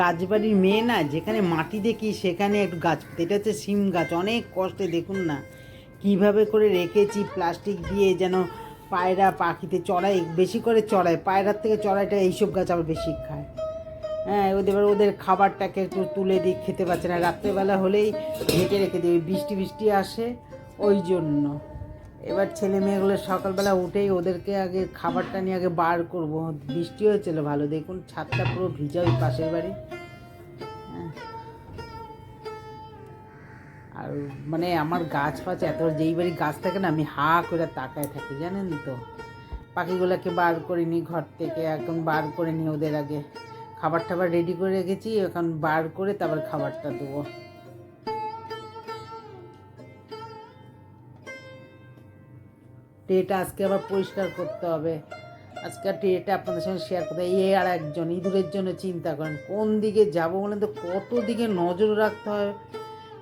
গাছবাড়ির মেয়ে না, যেখানে মাটি দেখি সেখানে একটু গাছ, এটা হচ্ছে সিম গাছ। অনেক কষ্টে, দেখুন না, কীভাবে করে রেখেছি প্লাস্টিক দিয়ে যেন পায়রা পাখিতে চড়াই বেশি করে চড়ায়, পায়রার থেকে চড়াইটা এইসব গাছ আবার বেশি খায়। হ্যাঁ ওদের ওদের খাবারটাকে একটু তুলে দিই, খেতে পারছে না। রাত্রেবেলা হলেই ঢেকে রেখে দিই বৃষ্টি বৃষ্টি আসে, ওই জন্য। এবার ছেলে মেয়েগুলো সকালবেলা উঠেই ওদেরকে আগে খাবারটা নিয়ে আগে বার করব। বৃষ্টি হয়েছিল ভালো, দেখুন ছাদটা পুরো ভিজা ওই পাশের বাড়ি। হ্যাঁ। আর মানে আমার গাছ ফাছ এত, যেই বাড়ি গাছ থাকে না, আমি হা করে তাকায় থাকি, জানেন তো? পাখিগুলোকে বার করে নিই ঘর থেকে, এখন বার করে নিই ওদের আগে। খাবার টাবার রেডি করে রেখেছি, এখন বার করে তারপর খাবারটা দেবো। ট্রেটা আজকে আবার পরিষ্কার করতে হবে। আজকে আর ট্রেটা আপনাদের সঙ্গে শেয়ার করতে এ আর একজন, ইঁদুরের জন্য চিন্তা করেন, কোন দিকে যাব বলেন তো, কত দিকে নজর রাখতে হয়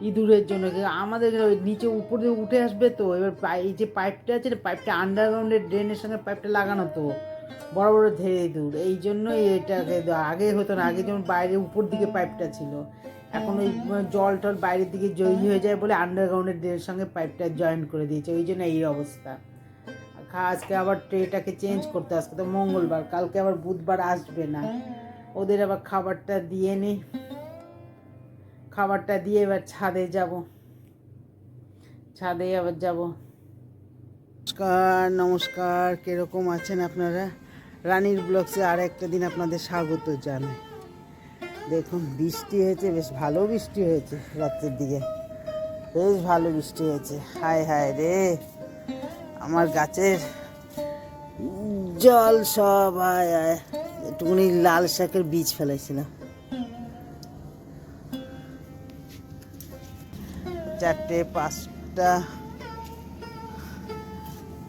ইঁদুরের জন্য? আমাদের নিচে উপর উঠে আসবে তো, এবার এই যে পাইপটা আছে না, পাইপটা আন্ডারগ্রাউন্ডের ড্রেনের সঙ্গে পাইপটা লাগানো তো, বড় বড় ধেরে ইঁদুর। এই জন্যই এটাকে আগে হতো না, আগে যেমন বাইরে উপর দিকে পাইপটা ছিল, এখন ওই জল টল বাইরের দিকে জয়ী হয়ে যায় বলে আন্ডারগ্রাউন্ডের ড্রেনের সঙ্গে পাইপটা জয়েন করে দিয়েছে, ওই জন্য এই অবস্থা। আজকে আবার ট্রেটাকে চেঞ্জ করতে, আজকে তো মঙ্গলবার, কালকে আবার বুধবার আসবে না। ওদের আবার খাবারটা দিয়ে নি। খাবারটা দিয়ে এবার ছাদে যাব। ছাদে আবার যাব। নমস্কার নমস্কার, কীরকম আছেন আপনারা? রানীর ব্লগসে আর একটা দিন আপনাদের স্বাগত জানাই। দেখুন, বৃষ্টি হয়েছে, বেশ ভালো বৃষ্টি হয়েছে রাত্রের দিকে। বেশ ভালো বৃষ্টি হয়েছে। হায় হায় রে! আমার গাছের জল সব, আয় লাল শাকের বীজ ফেলেছিলাম। চারটে, পাঁচটা,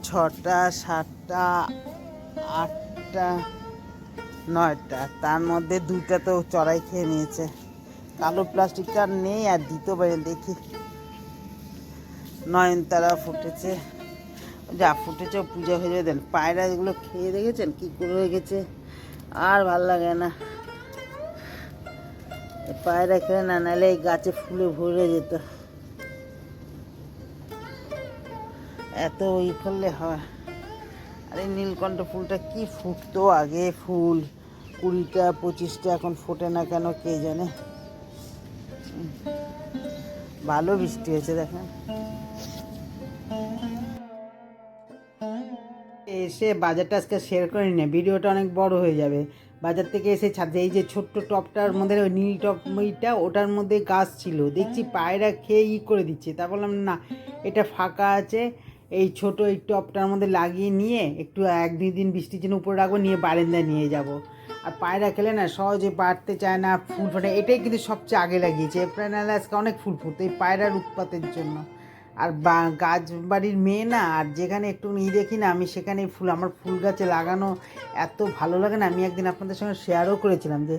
ছটা, সাতটা, আটটা, নয়টা। তার মধ্যে দুইটা তো চড়াই খেয়ে নিয়েছে। কালো প্লাস্টিকটা নেই, আর দিতে পারে দেখি নয়নতারা ফুটেছে। যা ফুটেছে, পূজা হয়ে দেন পায়রা এগুলো খেয়ে দেখেছেন, কি করে রেখেছে? আর ভালো লাগে না। পায়রা খেয়ে না, নাহলে এই গাছে ফুলে ভরে যেত। এত ই করলে হয়। আর এই নীলকণ্ঠ ফুলটা কি ফুটতো আগে ফুল। কুড়িটা, পঁচিশটা এখন ফোটে না কেন, কে জানে? ভালো বৃষ্টি হয়েছে, দেখেন। এসে বাজারটা আজকে শেয়ার করে নি ভিডিওটা অনেক বড় হয়ে যাবে। বাজার থেকে এসে ছাদে এই যে ছোট্ট টপটার মধ্যে ওই নীল টপ ওইটা ওটার মধ্যে গাছ ছিল। দেখছি পায়রা খেয়ে ই করে দিচ্ছে। তা বললাম না এটা ফাঁকা আছে। এই ছোট এই টপটার মধ্যে লাগিয়ে নিয়ে একটু এক দুই দিন বৃষ্টির জন্য উপরে রাখব নিয়ে বারান্দায় নিয়ে যাব। আর পায়রা খেলে না সহজে বাড়তে চায় না ফুল ফোটে। এটাই কিন্তু সবচেয়ে আগে লাগিয়েছে। এপ্রিল আজকে অনেক ফুল ফুটতো এই পায়রার উৎপাতের জন্য। আর গাছ বাড়ির মেয়ে না, আর যেখানে একটু ই দেখি না, আমি সেখানে ফুল, আমার ফুল গাছে লাগানো এত ভালো লাগে না, আমি একদিন আপনাদের সঙ্গে শেয়ারও করেছিলাম যে,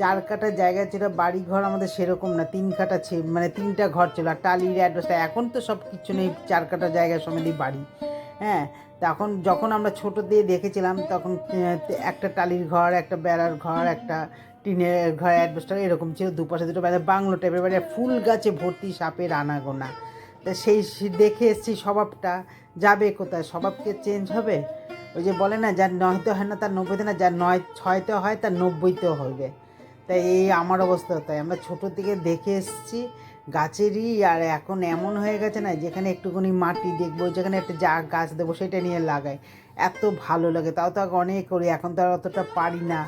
চার কাটা জায়গা যেটা বাড়ি ঘর আমাদের সেরকম না, তিন কাটা মানে তিনটা ঘর ছিল, আর টালির অ্যাড্রেসটা এখন তো সব কিছু নেই, চার কাটা জায়গা সমেতই বাড়ি হ্যাঁ? তখন যখন আমরা ছোট দিয়ে দেখেছিলাম, তখন একটা টালির ঘর, একটা বেড়ার ঘর, একটা টিনের ঘর অ্যাডভেস্টার এরকম ছিল, দুপাশে দুটো বেড়া, বাংলো টাইপের বাড়ি ফুল গাছে ভর্তি সাপের আনাগোনা তা সেই দেখে এসছি স্বভাবটা যাবে কোথায়? স্বভাবকে চেঞ্জ হবে? ওই যে বলে না, যার নয়তো হয় না, তার নব্বইতে না, যার নয় ছয়তে হয়, তার নব্বইতেও হবে। তাই এই আমার অবস্থা তাই। আমরা ছোটো থেকে দেখে এসছি, গাছেরই, আর এখন এমন হয়ে গেছে না, যেখানে একটুখানি মাটি দেখব, যেখানে একটা যা গাছ দেবো, সেটা নিয়ে লাগাই। এত ভালো লাগে, তাও তো অনেক করি, এখন তো আর অতটা পারি না।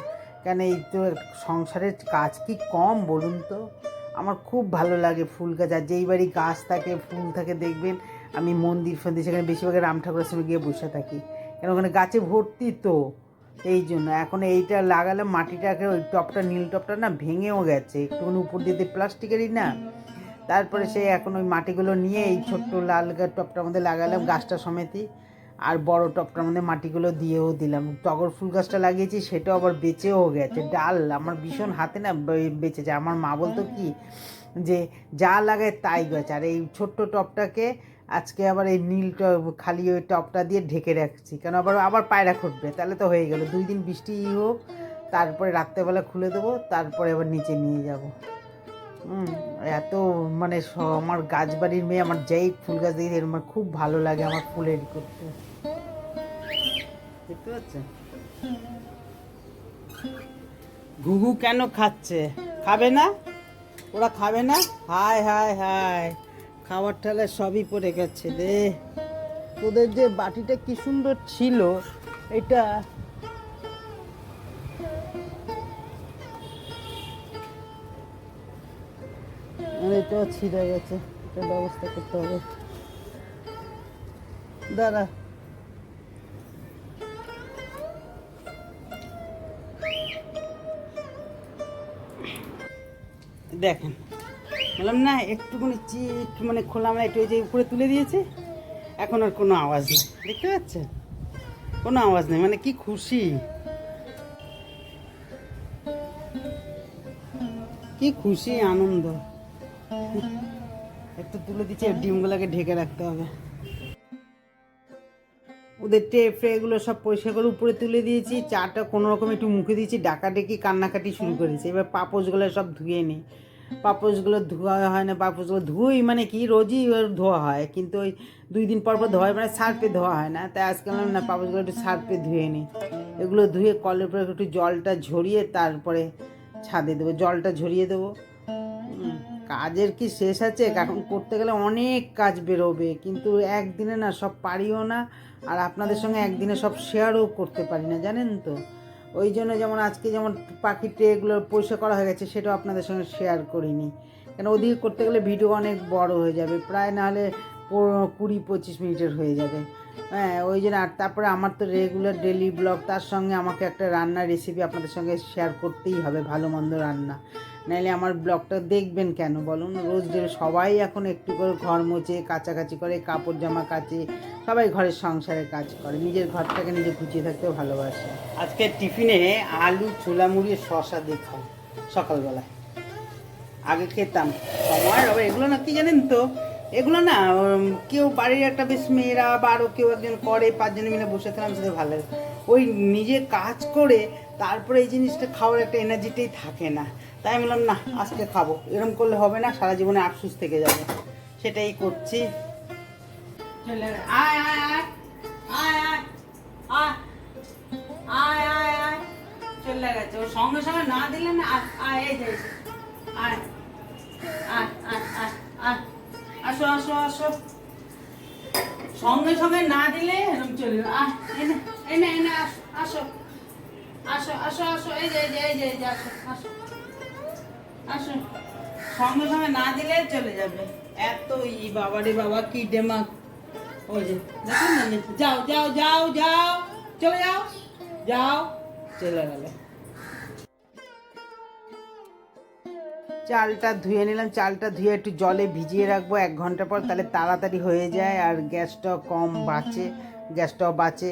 কেন এই তো সংসারের কাজ কি কম বলুন তো? আমার খুব ভালো লাগে ফুল গাছ, আর যেই বাড়ি গাছ থাকে, ফুল থাকে, দেখবেন আমি মন্দির ফন্দির, সেখানে বেশিরভাগ রাম ঠাকুরের সঙ্গে গিয়ে বসে থাকি। কেন ওখানে গাছে ভর্তি তো, এই জন্য। এখন এইটা লাগালে মাটিটাকে ওই টপটা, নীল টপটা না ভেঙেও গেছে। একটুখানি উপর দিয়ে প্লাস্টিকেরই না। তারপরে সে এখন ওই মাটিগুলো নিয়ে এই ছোট্ট লাল টপটার মধ্যে লাগালাম গাছটা সমেতই। আর বড় টপটার মধ্যে মাটিগুলো দিয়েও দিলাম। টগর ফুল গাছটা লাগিয়েছি সেটাও আবার বেঁচেও গেছে। ডাল আমার ভীষণ হাতে না বেঁচেছে আমার মা বলতো কি যে যা লাগায় তাই গাছ। আর এই ছোট্ট টপটাকে আজকে আবার এই নীল টব খালি ওই টপটা দিয়ে ঢেকে রাখছি। কেন আবার আবার পায়রা খুঁটবে। তাহলে তো হয়ে গেল। দুই দিন বৃষ্টি হোক তারপরে রাত্রেবেলা খুলে দেবো তারপরে আবার নিচে নিয়ে যাব। এত মানে আমার গাছ বাড়ির মেয়ে আমার যেই ফুল গাছ দেখি আমার খুব ভালো লাগে আমার ফুলের করতে। দেখতে পাচ্ছেন ঘুঘু কেন খাচ্ছে? খাবে না? ওরা খাবে না? হায় হায় হায় খাবার ঠালে সবই পড়ে গেছে রে। তোদের যে বাটিটা কি সুন্দর ছিল, এটা এটাও ছিঁড়ে গেছে। এটা ব্যবস্থা করতে হবে। দাঁড়া। দেখেন। বললাম, না, একটুখানি চিট মানে খোলা একটু ওই যে উপরে তুলে দিয়েছে। এখন আর কোনো আওয়াজ নেই। দেখতে পাচ্ছেন? কোনো আওয়াজ নেই মানে কি খুশি। কি খুশি, আনন্দ। একটু তুলে দিচ্ছে ডিমগুলোকে ঢেকে রাখতে হবে। ওদের ট্রে ফ্রেগুলো সব পরিষ্কার করে উপরে তুলে দিয়েছি। চাটা কোনো রকম একটু মুখে দিয়েছি, ডাকাডেকি, কান্নাকাটি শুরু করেছি। এবার পাপোশগুলো সব ধুয়ে নিই। পাপোশগুলো ধোয়া হয় না, পাপোশগুলো ধুই মানে কি রোজই ধোয়া হয়। কিন্তু ওই দুই দিন পর পর ধোয়া মানে সার্ফে ধোয়া হয় না। তাই আজকে বললাম না পাপোশগুলো একটু সার্ফে ধুয়ে নিই। এগুলো ধুয়ে কলের উপরে একটু জলটা ঝরিয়ে তারপরে ছাদে দেবো। জলটা ঝরিয়ে দেবো। কাজের কি শেষ আছে? এখন করতে গেলে অনেক কাজ বেরোবে। কিন্তু একদিনে না সব পারিও না, আর আপনাদের সঙ্গে একদিনে সব শেয়ারও করতে পারি না, জানেন তো? ওই জন্য যেমন আজকে যেমন পাখির ট্রেগুলো পরিষ্কার করা হয়ে গেছে, সেটাও আপনাদের সঙ্গে শেয়ার করিনি। কেন ওদিকে করতে গেলে ভিডিও অনেক বড় হয়ে যাবে, প্রায় নাহলে কুড়ি পঁচিশ মিনিটের হয়ে যাবে। হ্যাঁ ওই জন্য আর তারপরে আমার তো রেগুলার ডেলি ব্লগ তার সঙ্গে আমাকে একটা রান্নার রেসিপি আপনাদের সঙ্গে শেয়ার করতেই হবে, ভালো মন্দ রান্না। নাহলে আমার ব্লগটা দেখবেন কেন? বলুন, রোজ সবাই এখন একটু করে ঘর মোচে কাচাকাচি করে, কাপড় জামা কাচে, সবাই ঘরের সংসারে কাজ করে। নিজের ঘরটাকে নিজে গুছিয়ে থাকতেও ভালোবাসে। আজকে টিফিনে আলু, ছোলা, মুড়ি শশা দিয়ে সকালবেলায়। আগে খেতাম, সময় আবার এগুলো না, কি জানেন তো? এগুলো না কেউ বাড়ির একটা বেশ মেয়েরা বা আরও কেউ একজন করে, পাঁচজন মিলে বসে থাকলাম, সেটা ভালো লাগে। ওই নিজে কাজ করে, তারপরে এই জিনিসটা খাওয়ার একটা এনার্জিটাই থাকে না। তাই আমি বললাম না আজকে খাব। এরকম করলে হবে না সারা জীবনে আফসুস থেকে যাবে। সেটাই করছি। আয়, আয় আয়। আয় আয়। আয়। আয় চলে গেছে। ও সঙ্গে সঙ্গে না দিলে না আয়, এই আয়। আসো আসো আসো। সঙ্গে সঙ্গে না দিলে এরকম চলে এনে এনে এনে আসো আসো। আসো আসো আসো এই যে এই যে এই যে আসো আসো। সঙ্গে সঙ্গে না দিলে চলে যাবে। এত ই বাবারে বাবা, কি ডেমাক ওই যে যাও যাও যাও যাও। চলে যাও। যাও, চলে গেল। চালটা ধুয়ে নিলাম। চালটা ধুয়ে একটু জলে ভিজিয়ে রাখব। এক ঘণ্টা পর তাহলে তাড়াতাড়ি হয়ে যায়। আর গ্যাসটাও কম বাঁচে, গ্যাসটাও বাঁচে।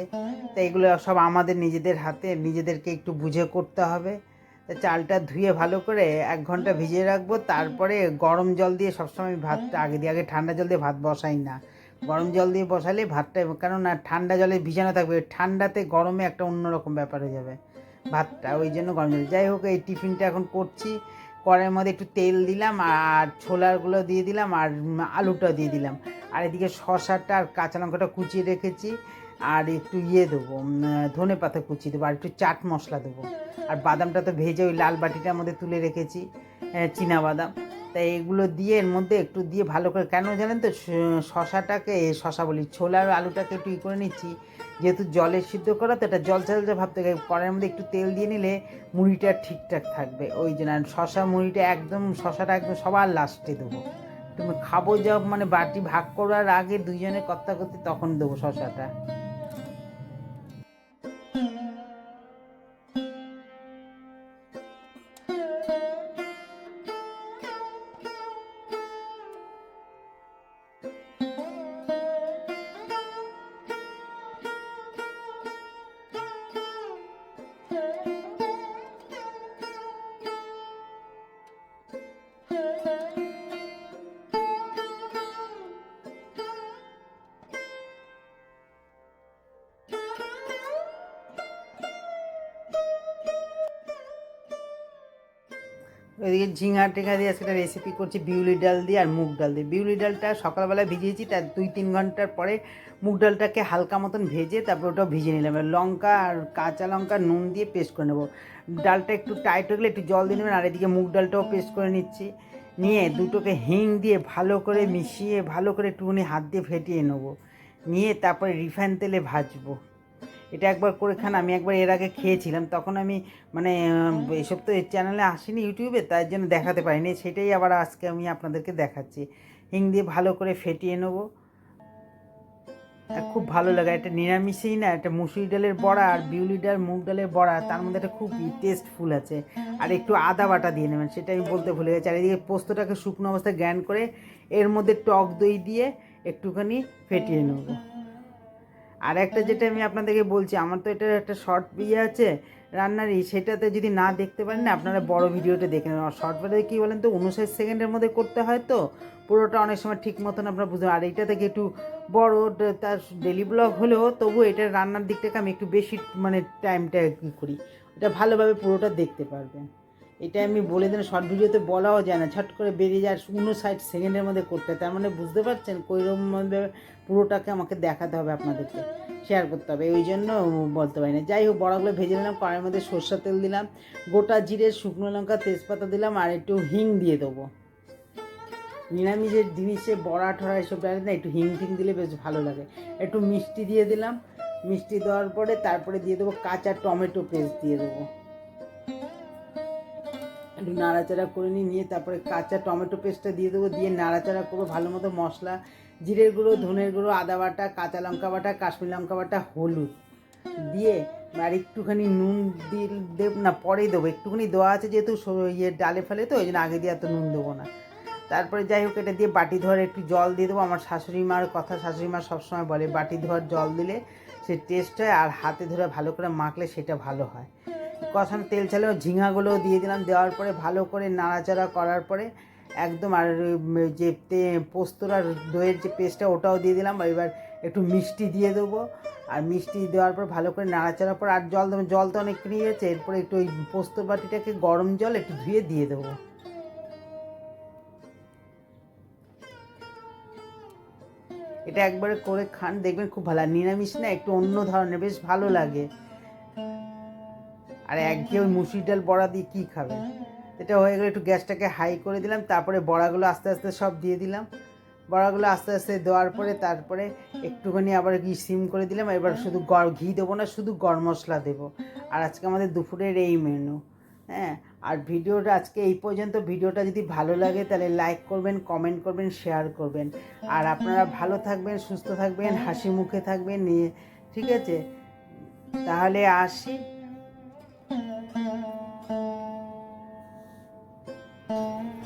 তো এগুলো সব আমাদের নিজেদের হাতে। নিজেদেরকে একটু বুঝে করতে হবে। চালটা ধুয়ে ভালো করে এক ঘণ্টা ভিজিয়ে রাখব তারপরে গরম জল দিয়ে সবসময় ভাতটা আগে দিয়ে আগে ঠান্ডা জল দিয়ে ভাত বসাই না। গরম জল দিয়ে বসালে ভাতটা কেননা ঠান্ডা জলে ভিজানো থাকবে ঠান্ডাতে গরমে একটা অন্যরকম ব্যাপার হয়ে যাবে ভাতটা ওই জন্য গরম জল। যাই হোক এই টিফিনটা এখন করছি কড়াইয়ের মধ্যে একটু তেল দিলাম আর ছোলাগুলো দিয়ে দিলাম আর আলুটা দিয়ে দিলাম। আর এদিকে শশাটা আর কাঁচা লঙ্কাটা কুচিয়ে রেখেছি। আর একটু ইয়ে দেবো ধনে পাতা কুচিয়ে দেবো আর একটু চাট মশলা দেবো। আর বাদামটা তো ভেজে ওই লাল বাটিটার মধ্যে তুলে রেখেছি চীনা বাদাম। তাই এগুলো দিয়ে এর মধ্যে একটু দিয়ে ভালো করে, কেন জানেন তো শশাটাকে শশা বলি ছোলা আর আলুটাকে একটু ই করে নিচ্ছি। যেহেতু জলে সিদ্ধ করা, তো এটা জল জল ভাবতে গেলে কড়াইয়ের মধ্যে একটু তেল দিয়ে নিলে মুড়িটা ঠিকঠাক থাকবে। ওই জন্য আর শশা মুড়িটা একদম, শশাটা একদম সবার লাস্টে দেবো। তুমি খাব যা মানে বাটি ভাগ করার আগে দুইজনে কর্তা করতে তখন দেবো শশাটা। ওইদিকে ঝিঙা টেঙা দিয়ে আজকে রেসিপি করছি বিউলি ডাল দিয়ে আর মুগ ডাল দিয়ে। বিউলি ডালটা সকালবেলা ভিজিয়েছি, তার দুই তিন ঘণ্টার পরে মুগ ডালটাকে হালকা মতন ভেজে তারপর ওটাও ভিজে নিলাম। লঙ্কা আর কাঁচা লঙ্কা, নুন দিয়ে পেস্ট করে নেব। ডালটা একটু টাইট হয়ে গেলে একটু জল দিয়ে নেবেন, আর এদিকে মুগ ডালটাও পেস্ট করে নিচ্ছি। নিয়ে দুটোকে হিং দিয়ে ভালো করে মিশিয়ে, ভালো করে একটুখানি হাত দিয়ে ফেটিয়ে নেব। নিয়ে তারপরে রিফাইন তেলে ভাজবো। এটা একবার করে খান, আমি একবার এর আগে খেয়েছিলাম, তখন আমি মানে এসব তো চ্যানেলে আসেনি ইউটিউবে তার জন্য দেখাতে পারিনি, সেটাই আবার আজকে আমি আপনাদেরকে দেখাচ্ছি। হিং দিয়ে ভালো করে ফেটিয়ে নেব। খুব ভালো লাগে, এটা নিরামিষেই না একটা মুসুরি ডালের বড়া আর বিউলি ডাল, মুগ ডালের বড়া, তার মধ্যে একটা খুব টেস্টফুল আছে। আর একটু আদা বাটা দিয়ে নেবেন, সেটা আমি বলতে ভুলে গেছি আর এদিকে পোস্তটাকে শুকনো অবস্থায় গ্র্যান্ড করে এর মধ্যে টক দই দিয়ে একটুখানি ফেটিয়ে নেব। আর একটা যেটা আমি আপনাদেরকে বলছি, আমার তো এটা একটা শর্ট ইয়ে আছে, রান্নারই, সেটাতে যদি না দেখতে পারেন না, আপনারা বড় ভিডিওটা দেখে নেবেন শর্ট ভিডিও কী বলেন তো, উনষাট সেকেন্ডের মধ্যে করতে হয় তো, পুরোটা অনেক সময় ঠিক মতন আপনারা বুঝতে আর এইটা থেকে একটু বড় তার ডেলি ব্লগ হলেও তবু এটা রান্নার দিক থেকে আমি একটু বেশি মানে টাইমটা করি এটা ভালোভাবে পুরোটা দেখতে পারবেন। এটা আমি বলে দিলাম শর্ট ভিডিওতে বলাও যায় না। ছট করে বেরিয়ে যায় উনষাট সেকেন্ডের মধ্যে করতে হয়। তার মানে বুঝতে পারছেন কইরকমভাবে পুরোটাকে আমাকে দেখাতে হবে আপনাদেরকে শেয়ার করতে হবে। ওই জন্য বলতে পারি না। যাই হোক বড়াগুলো ভেজে নিলাম, কড়াইয়ের মধ্যে সর্ষের তেল দিলাম, গোটা জিরে, শুকনো লঙ্কা, তেজপাতা দিলাম, আর একটু হিং দিয়ে দেবো। নিরামিষের জিনিসে বড়া, ঠড়া এসব ডালে না, একটু হিং টিং দিলে বেশ ভালো লাগে। একটু মিষ্টি দিয়ে দিলাম, মিষ্টি দেওয়ার পরে তারপরে দিয়ে দেবো কাঁচা টমেটো পেস্ট দিয়ে দেবো। একটু নাড়াচাড়া করে নিয়ে নিয়ে তারপরে কাঁচা টমেটো পেস্টটা দিয়ে দেবো, দিয়ে নাড়াচাড়া করব, ভালো মতো মশলা, জিরের গুঁড়ো, ধনের গুঁড়ো, আদা বাটা, কাঁচা লঙ্কা বাটা, কাশ্মীর লঙ্কা বাটা, হলুদ দিয়ে আর একটুখানি নুন দিয়ে দেব, না পরেই দেবো, একটুখানি দেওয়া আছে যেহেতু ইয়ে ডালে ফেলে তো, ওই জন্য আগে দিয়ে এত নুন দেবো না। তারপরে যাই হোক, এটা দিয়ে বাটি ধোয়ার একটু জল দিয়ে দেবো, আমার শাশুড়ি মার কথা শাশুড়ি মা সবসময় বলে, বাটি ধোয়ার জল দিলে সে টেস্ট হয় আর হাতে ধরে ভালো করে মাখলে সেটা ভালো হয়। কষানো তেল ছালেও ঝিঙাগুলোও দিয়ে দিলাম। দেওয়ার পরে ভালো করে নাড়াচাড়া করার পরে একদম আর যে পোস্তর আর দইয়ের যে পেস্টটা ওটাও দিয়ে দিলাম। এবার একটু মিষ্টি দিয়ে দেবো। আর মিষ্টি দেওয়ার পর ভালো করে নাড়াচাড়ার পর আর জল দেবো জল তো অনেকখানি হয়েছে এরপরে একটু ওই পোস্ত বাটিটাকে গরম জল একটু ধুয়ে দিয়ে দেবো। এটা একবারে করে খান, দেখবেন খুব ভালো। আর নিরামিষ না, একটু অন্য ধরনের, বেশ ভালো লাগে। আর একঘেয়ে মুসুরি ডাল বড়া দিয়ে কী খাবে? এটা হয়ে গেলে একটু গ্যাসটাকে হাই করে দিলাম, তারপরে বড়াগুলো আস্তে আস্তে সব দিয়ে দিলাম। বড়াগুলো আস্তে আস্তে দেওয়ার পরে তারপরে একটুখানি আবার ঘি সিম করে দিলাম, এবার শুধু গর ঘি দেবো না, শুধু গরম মশলা দেবো। আর আজকে আমাদের দুপুরের এই মেনু হ্যাঁ? আর ভিডিওটা আজকে এই পর্যন্ত, ভিডিওটা যদি ভালো লাগে তাহলে লাইক করবেন কমেন্ট করবেন শেয়ার করবেন। আর আপনারা ভালো থাকবেন, সুস্থ থাকবেন, হাসি মুখে থাকবেন, নিয়ে, ঠিক আছে? তাহলে আসি। Thank you.